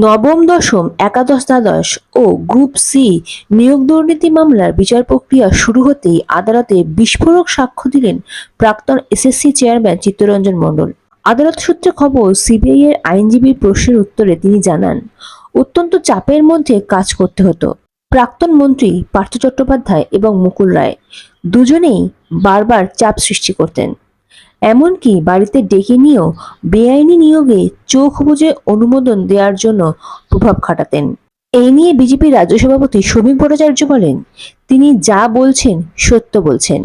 নবম দশম একাদশ দ্বাদশ ও গ্রুপ সি নিয়োগ দুর্নীতি মামলার বিচার প্রক্রিয়া শুরু হতেই আদালতে বিস্ফোরক সাক্ষ্য দিলেন প্রাক্তন এসএসসি চেয়ারম্যান চিত্তরঞ্জন মণ্ডল। আদালত সূত্রে খবর, সিবিআই এর আইনজীবীর প্রশ্নের উত্তরে তিনি জানান, অত্যন্ত চাপের মধ্যে কাজ করতে হতো। প্রাক্তন মন্ত্রী পার্থ চট্টোপাধ্যায় এবং মুকুল রায় দুজনেই বারবার চাপ সৃষ্টি করতেন। এমনকি বাড়িতে ডেকে নিয়েও বেআইনি নিয়োগে চোখ বুজে অনুমোদন দেওয়ার জন্য প্রভাব খাটাতেন। এই নিয়ে বিজেপি রাজ্য সভাপতি শ্রমিক ভট্টাচার্য বলেন, তিনি যা বলছেন সত্য বলছেন।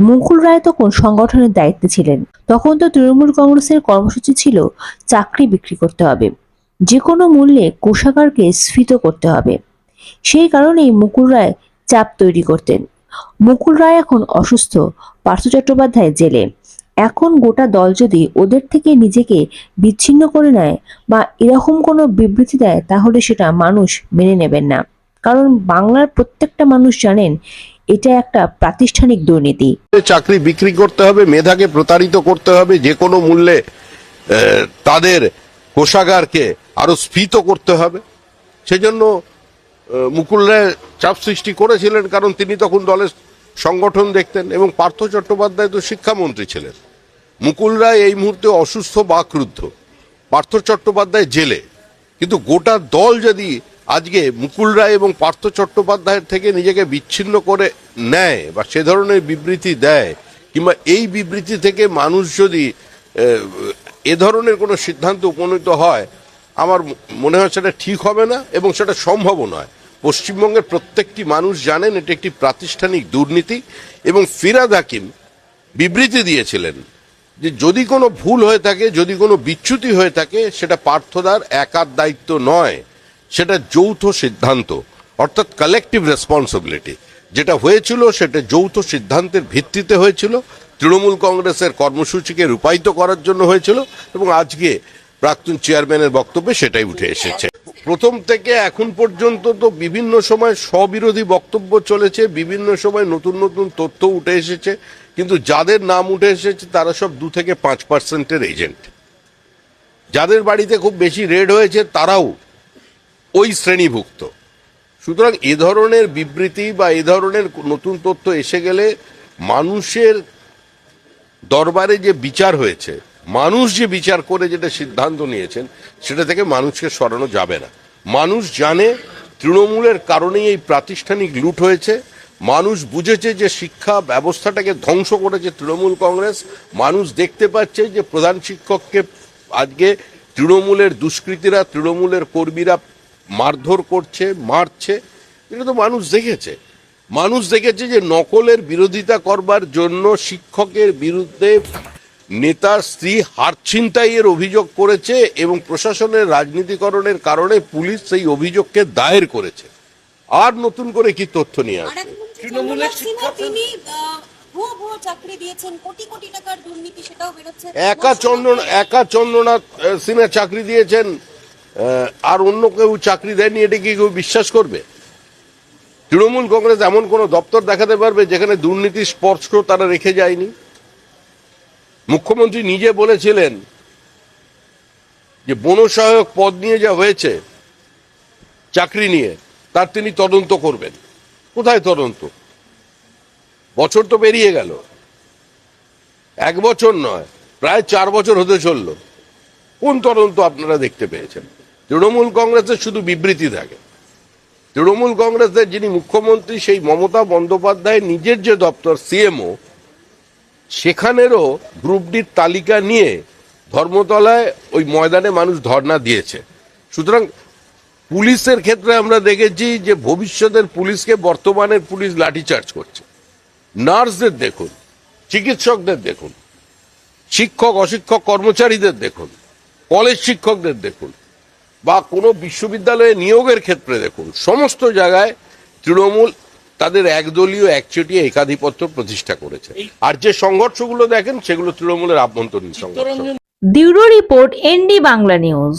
মুকুল রায় তখন সংগঠনের দায়িত্বে ছিলেন। তখন তো তৃণমূল কংগ্রেসের কর্মসূচি ছিল চাকরি বিক্রি করতে হবে। যে কোনো মূল্যে কোষাগারকে স্ফীত করতে হবে। সেই কারণেই মুকুল রায় চাপ তৈরি করতেন। মুকুল রায় এখন অসুস্থ, পার্থ চট্টোপাধ্যায় জেলে। এখন গোটা দল যদি ওদের থেকে নিজেকে বিচ্ছিন্ন করে নেয় বা এরকম কোনো বিবৃতি দেয়, তাহলে সেটা মানুষ মেনে নেবেন না। কারণ বাংলার প্রত্যেকটা মানুষ জানেন, এটা একটা প্রাতিষ্ঠানিক দুর্নীতি। চাকরি বিক্রি করতে হবে, মেধাকে প্রতারিত করতে হবে, যে কোনো মূল্যে তাদের কোষাগারকে আরও স্ফীত করতে হবে। সেজন্য মুকুল রায় চাপ সৃষ্টি করেছিলেন, কারণ তিনি তখন দলের সংগঠন দেখতেন এবং পার্থ চট্টোপাধ্যায় তো শিক্ষামন্ত্রী ছিলেন। মুকুল রায় এই মুহূর্তে অসুস্থ বা ক্রুদ্ধ। পার্থ চট্টোপাধ্যায় জেলে। কিন্তু গোটা দল যদি আজকে মুকুল রায় এবং পার্থ চট্টোপাধ্যায়ের থেকে নিজেকে বিচ্ছিন্ন করে নেয় বা সে ধরনের বিবৃতি দেয়, কিংবা এই বিবৃতি থেকে মানুষ যদি, এ ধরনের কোনো সিদ্ধান্ত উপনীত হয়, আমার মনে হয় সেটা ঠিক হবে না এবং সেটা সম্ভবও নয়। পশ্চিমবঙ্গের প্রত্যেকটি মানুষ জানেন এটি একটি প্রাতিষ্ঠানিক দুর্নীতি এবং ফিরাদ হাকিম বিবৃতি দিয়েছিলেন যে যদি কোনো ভুল হয়ে থাকে, যদি কোনো বিচ্যুতি হয়ে থাকে, সেটা পার্থদার একার দায়িত্ব নয়। সেটা যৌথ সিদ্ধান্ত, অর্থাৎ কালেকটিভ রেসপন্সিবিলিটি যেটা হয়েছিল, সেটা যৌথ সিদ্ধান্তের ভিত্তিতে হয়েছিল। তৃণমূল কংগ্রেসের কর্মসূচিকে রূপায়িত করার জন্য হয়েছিল এবং আজকে প্রাক্তন চেয়ারম্যানের বক্তব্যে সেটাই উঠে এসেছে। প্রথম থেকে এখন পর্যন্ত তো বিভিন্ন সময় স্ববিরোধী বক্তব্য চলেছে, বিভিন্ন সময় নতুন নতুন তথ্য উঠে এসেছে। কিন্তু যাদের নাম উঠে এসেছে, তারা সব দু থেকে পাঁচ পার্সেন্টের এজেন্ট। যাদের বাড়িতে খুব বেশি রেড হয়েছে, তারাও ওই শ্রেণীভুক্ত। সুতরাং এ ধরনের বিবৃতি বা এ ধরনের নতুন তথ্য এসে গেলে মানুষের দরবারে যে বিচার হয়েছে, মানুষ যে বিচার করে যেটা সিদ্ধান্ত নিয়েছেন, সেটা থেকে মানুষকে সরানো যাবে না। মানুষ জানে, তৃণমূলের কারণেই এই প্রাতিষ্ঠানিক লুট হয়েছে। মানুষ বুঝেছে যে শিক্ষা ব্যবস্থাটাকে ধ্বংস করেছে তৃণমূল কংগ্রেস। মানুষ দেখতে পাচ্ছে যে প্রধান শিক্ষককে আজকে তৃণমূলের দুষ্কৃতীরা, তৃণমূলের কর্মীরা মারধর করছে, মারছে। এটা তো মানুষ দেখেছে। মানুষ দেখেছে যে নকলের বিরোধিতা করবার জন্য শিক্ষকের বিরুদ্ধে নেতার স্ত্রী হারছিনতাইয়ের অভিযোগ করেছে এবং প্রশাসনের রাজনীতিকরণের কারণে পুলিশ সেই অভিযোগকে দায়ের করেছে। আর নতুন করে কি তথ্য নিয়ে আসবে? তৃণমূলের চন্দ্রনাথ তিনি ভুয়ো ভুয়ো চাকরি দিয়েছেন কোটি কোটি টাকার দুর্নীতি সেটাও বেরোচ্ছে। একা চন্দ্র একা চন্দ্রনাথ সিনহা চাকরি দিয়েছেন আর অন্য কেউ চাকরি দেয়নি এটা কি কেউ বিশ্বাস করবে? তৃণমূল কংগ্রেস এমন কোন দপ্তর দেখাতে পারবে যেখানে দুর্নীতি স্পর্শ তারা রেখে যায়নি? মুখ্যমন্ত্রী নিজে বলেছিলেন যে বনসহায়ক পদ নিয়ে যা হয়েছে চাকরি নিয়ে তার তিনি তদন্ত করবেন। কোথায় তদন্ত বছর তো পেরিয়ে গেল। এক বছর নয়, প্রায় চার বছর হতে চলল। কোন তদন্ত আপনারা দেখতে পেয়েছেন? তৃণমূল কংগ্রেসের শুধু বিবৃতি থাকে। তৃণমূল কংগ্রেসের যিনি মুখ্যমন্ত্রী, সেই মমতা বন্দ্যোপাধ্যায় নিজের যে দপ্তর, সিএমও, সেখানেরও গ্রুপ ডির তালিকা নিয়ে ধর্মতলায় ওই ময়দানে মানুষ ধর্ণা দিয়েছে। সুতরাং পুলিশের ক্ষেত্রে আমরা দেখেছি যে ভবিষ্যতের পুলিশকে বর্তমানের পুলিশ লাঠিচার্জ করছে। নার্সদের দেখুন চিকিৎসকদের দেখুন শিক্ষক অশিক্ষক কর্মচারীদের দেখুন কলেজ শিক্ষকদের দেখুন বা কোনো বিশ্ববিদ্যালয়ে নিয়োগের ক্ষেত্রে দেখুন সমস্ত জায়গায় তৃণমূল তাদের একদলীয় একচেটিয়া একাধিপত্য প্রতিষ্ঠা করেছে। আর যে সংঘর্ষগুলো দেখেন সেগুলো তৃণমূলের আভ্যন্তরীণ সংঘর্ষ। Bureau report ND Bangla news.